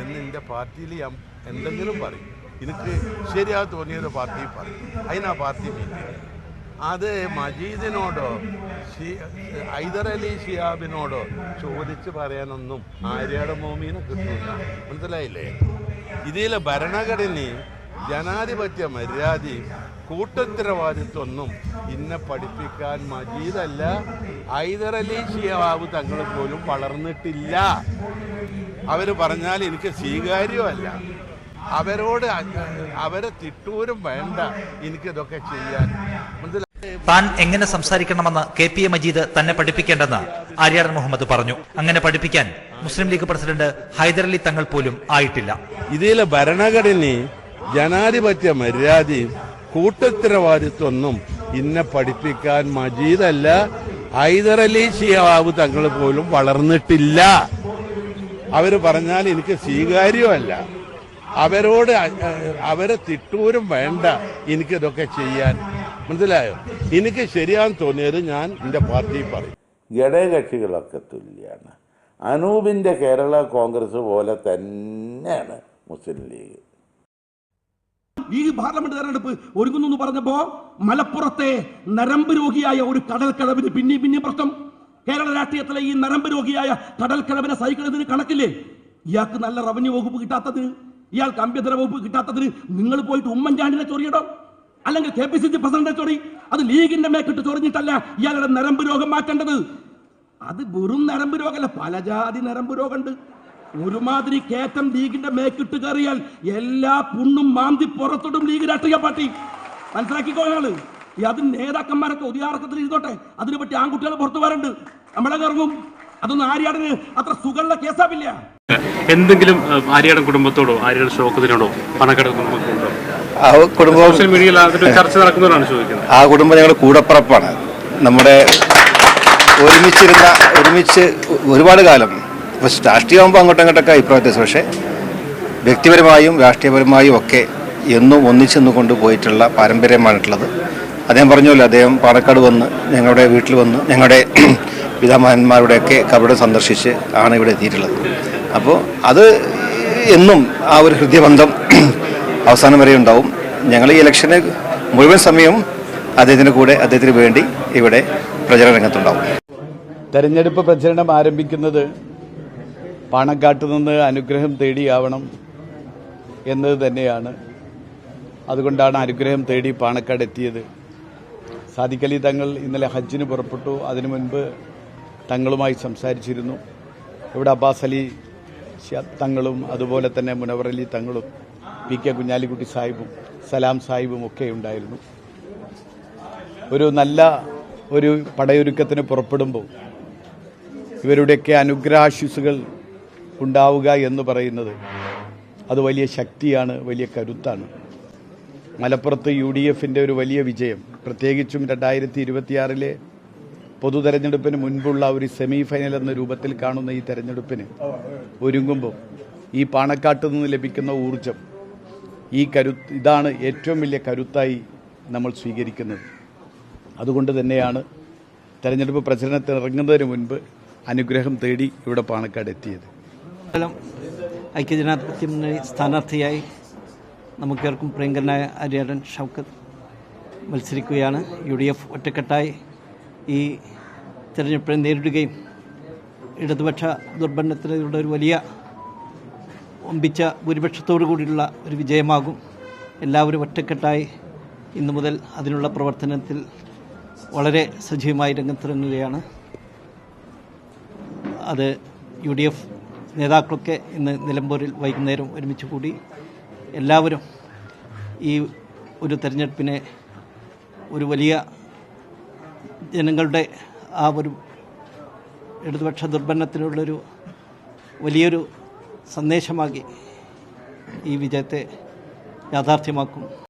എന്ന് എന്റെ പാർട്ടിയിൽ എന്തെങ്കിലും പറയും. എനിക്ക് ശരിയാ തോന്നിയത് പാർട്ടി പറയും. അതിനാ പാർട്ടി മീറ്റിംഗ് അത് മജീദിനോടോ ഹൈദരലി ഷിയാബിനോടോ ചോദിച്ച് പറയാനൊന്നും ആര്യാടെ മോമീനെ കിട്ടില്ല മനസ്സിലായില്ലേ? ഇതിലെ ഭരണഘടനയും ജനാധിപത്യ മര്യാദയും കൂട്ടുത്തരവാദിത്വമൊന്നും ഇന്നെ പഠിപ്പിക്കാൻ മജീദല്ല. ഹൈദരലി ഷിയാബ് തങ്ങൾ പോലും വളർന്നിട്ടില്ല. അവർ പറഞ്ഞാൽ എനിക്ക് സ്വീകാര്യമല്ല. അവരോട് അവരെ തിട്ടൂരും വേണ്ട എനിക്ക് ഇതൊക്കെ ചെയ്യാൻ. താൻ എങ്ങനെ സംസാരിക്കണമെന്ന് കെ പി എ മജീദ് തന്നെ പഠിപ്പിക്കേണ്ടെന്ന് ആര്യാടൻ മുഹമ്മദ് പറഞ്ഞു. അങ്ങനെ പഠിപ്പിക്കാൻ മുസ്ലിം ലീഗ് പ്രസിഡന്റ് ഹൈദരലി തങ്ങൾ പോലും ആയിട്ടില്ല. ഇതിലെ ഭരണഘടനയും ജനാധിപത്യ മര്യാദയും കൂട്ടുത്തരവാദിത്വമൊന്നും ഇന്നെ പഠിപ്പിക്കാൻ മജീദല്ല. ഹൈദരലി ഷിയാബ് തങ്ങൾ പോലും വളർന്നിട്ടില്ല. അവർ പറഞ്ഞാൽ എനിക്ക് സ്വീകാര്യമല്ല. അവരോട് അവരെ തിട്ടൂരും വേണ്ട എനിക്കിതൊക്കെ ചെയ്യാൻ. മനസ്സിലായോ? എനിക്ക് ശരിയാന്ന് തോന്നിയത് ഞാൻ എന്റെ പാർട്ടി പറയും. ഘടകകക്ഷികളൊക്കെ തുല്യാണ്. അനൂപിന്റെ കേരള കോൺഗ്രസ് പോലെ തന്നെയാണ് മുസ്ലിം ലീഗ്. ഈ പാർലമെന്റ് തെരഞ്ഞെടുപ്പ് ഒരുങ്ങുന്നു പറഞ്ഞപ്പോ മലപ്പുറത്തെ നരമ്പ് രോഗിയായ ഒരു കടൽക്കടവിന് പിന്നെയും പിന്നെയും പ്രശ്നം. കേരള രാഷ്ട്രീയത്തിലെ ഈ നരമ്പ് രോഗിയായ കടൽക്കിഴവിനെ സഹിക്കുന്നതിന് കണക്കില്ലേ? ഇയാൾക്ക് നല്ല റവന്യൂ വകുപ്പ് കിട്ടാത്തതിന് ഇയാൾക്ക് ആഭ്യന്തര വകുപ്പ് കിട്ടാത്തതിന് നിങ്ങൾ പോയിട്ട് ഉമ്മൻചാണ്ടിനെ ചൊറിയടോ? അല്ലെങ്കിൽ കെ പി സി സി പ്രസിഡന്റിനെ ചൊറി? അത് ലീഗിന്റെ മേക്കിട്ട് ചൊറിഞ്ഞിട്ടല്ല ഇയാളുടെ നരമ്പ് രോഗം മാറ്റേണ്ടത്. അത് വെറും നരമ്പ് രോഗമല്ല പല ജാതി നരമ്പ് രോഗമുണ്ട്. ഒരുമാതിരി കേറ്റം ലീഗിന്റെ മേക്കിട്ട് കയറിയാൽ എല്ലാ പുണ്ണും മാന്തി പുറത്തിടും ലീഗ് രാഷ്ട്രീയ പാർട്ടി. മനസ്സിലാക്കിക്കോ ഈ അത് നേതാക്കന്മാരൊക്കെ ഉദ്യാർത്ഥത്തിൽ ഇരുന്നോട്ടെ. അതിനെ പറ്റി ആൺകുട്ടികൾ പുറത്തു വരണ്ട്. നമ്മളെ ഇറങ്ങും അതൊന്നും ആര്യാടന് അത്ര സുഖമുള്ള കേസാവില്ല. എന്തെങ്കിലും ആര്യാടൻ കുടുംബത്തോടോ ആര്യാടൻ കുടുംബം സോഷ്യൽ മീഡിയയിൽ ചർച്ച നടക്കുന്നവരാണ് ചോദിക്കുന്നത്. ആ കുടുംബം ഞങ്ങൾ കൂടപ്പറപ്പാണ്. നമ്മുടെ ഒരുമിച്ചിരുന്ന ഒരുമിച്ച് ഒരുപാട് കാലം ഇപ്പോൾ രാഷ്ട്രീയമാകുമ്പോൾ അങ്ങോട്ടും ഇങ്ങോട്ടൊക്കെ അഭിപ്രായ വ്യത്യാസം പക്ഷേ വ്യക്തിപരമായും രാഷ്ട്രീയപരമായും ഒക്കെ എന്നും ഒന്നിച്ചു കൊണ്ടുപോയിട്ടുള്ള പോയിട്ടുള്ള പാരമ്പര്യമായിട്ടുള്ളത് അദ്ദേഹം പറഞ്ഞല്ലോ അദ്ദേഹം പാലക്കാട് വന്ന് ഞങ്ങളുടെ വീട്ടിൽ വന്ന് ഞങ്ങളുടെ പിതാമഹന്മാരുടെയൊക്കെ കബറിടം സന്ദർശിച്ച് ആണ് ഇവിടെ എത്തിയിട്ടുള്ളത്. അപ്പോൾ അത് എന്നും ആ ഒരു ഹൃദ്യബന്ധം അവസാനം വരെ ഉണ്ടാവും. ഞങ്ങൾ ഈ ഇലക്ഷന് മുഴുവൻ സമയവും അദ്ദേഹത്തിന്റെ കൂടെ അദ്ദേഹത്തിന് വേണ്ടി ഇവിടെ പ്രചരണ രംഗത്തുണ്ടാവും. തെരഞ്ഞെടുപ്പ് പ്രചരണം ആരംഭിക്കുന്നത് പാണക്കാട്ട് നിന്ന് അനുഗ്രഹം തേടിയാവണം എന്നത് തന്നെയാണ്. അതുകൊണ്ടാണ് അനുഗ്രഹം തേടി പാണക്കാട് എത്തിയത്. സാദിഖലി തങ്ങൾ ഇന്നലെ ഹജ്ജിന് പുറപ്പെട്ടു. അതിനു മുൻപ് തങ്ങളുമായി സംസാരിച്ചിരുന്നു. ഇവിടെ അബ്ബാസ് അലി തങ്ങളും അതുപോലെ തന്നെ മുനവർ അലി തങ്ങളും പി കെ കുഞ്ഞാലിക്കുട്ടി സാഹിബും സലാം സാഹിബും ഒക്കെ ഉണ്ടായിരുന്നു. ഒരു നല്ല ഒരു പടയൊരുക്കത്തിന് പുറപ്പെടുമ്പോൾ ഇവരുടെയൊക്കെ അനുഗ്രഹാശിസുകൾ ഉണ്ടാവുക എന്ന് പറയുന്നത് അത് വലിയ ശക്തിയാണ് വലിയ കരുത്താണ്. മലപ്പുറത്ത് യു ഡി എഫിന്റെ ഒരു വലിയ വിജയം. പ്രത്യേകിച്ചും രണ്ടായിരത്തി ഇരുപത്തിയാറിലെ പൊതു തെരഞ്ഞെടുപ്പിന് മുൻപുള്ള ഒരു സെമി ഫൈനൽ എന്ന രൂപത്തിൽ കാണുന്ന ഈ തെരഞ്ഞെടുപ്പിന് ഒരുങ്ങുമ്പോൾ ഈ പാണക്കാട്ട് നിന്ന് ലഭിക്കുന്ന ഊർജം ഈ കരു ഇതാണ് ഏറ്റവും വലിയ കരുത്തായി നമ്മൾ സ്വീകരിക്കുന്നത്. അതുകൊണ്ട് തന്നെയാണ് തെരഞ്ഞെടുപ്പ് പ്രചരണത്തിന് ഇറങ്ങുന്നതിന് മുൻപ് അനുഗ്രഹം തേടി ഇവിടെ പാണക്കാട് എത്തിയത്. ഐക്യജനാധിപത്യ മുന്നണി സ്ഥാനാർത്ഥിയായി നമുക്കേർക്കും പ്രിയങ്കരനായ ആര്യാടൻ ഷൗക്കത്ത് മത്സരിക്കുകയാണ്. യു ഡി എഫ് ഒറ്റക്കെട്ടായി ഈ തെരഞ്ഞെടുപ്പിനെ നേരിടുകയും ഇടതുപക്ഷ ദുർബന്ധത്തിനുള്ള ഒരു വലിയ ഒമ്പിച്ച ഭൂരിപക്ഷത്തോടു കൂടിയുള്ള ഒരു വിജയമാകും. എല്ലാവരും ഒറ്റക്കെട്ടായി ഇന്നു മുതൽ അതിനുള്ള പ്രവർത്തനത്തിൽ വളരെ സജീവമായി രംഗത്തിറങ്ങുകയാണ്. അത് യു ഡി എഫ് നേതാക്കളൊക്കെ ഇന്ന് നിലമ്പൂരിൽ വൈകുന്നേരം ഒരുമിച്ച് കൂടി എല്ലാവരും ഈ ഒരു തെരഞ്ഞെടുപ്പിനെ ഒരു വലിയ ജനങ്ങളുടെ ആ ഒരു ഇടതുപക്ഷ ദുർബലത്തിനുള്ളൊരു വലിയൊരു സന്ദേശമാക്കി ഈ വിജയത്തെ യാഥാർത്ഥ്യമാക്കും.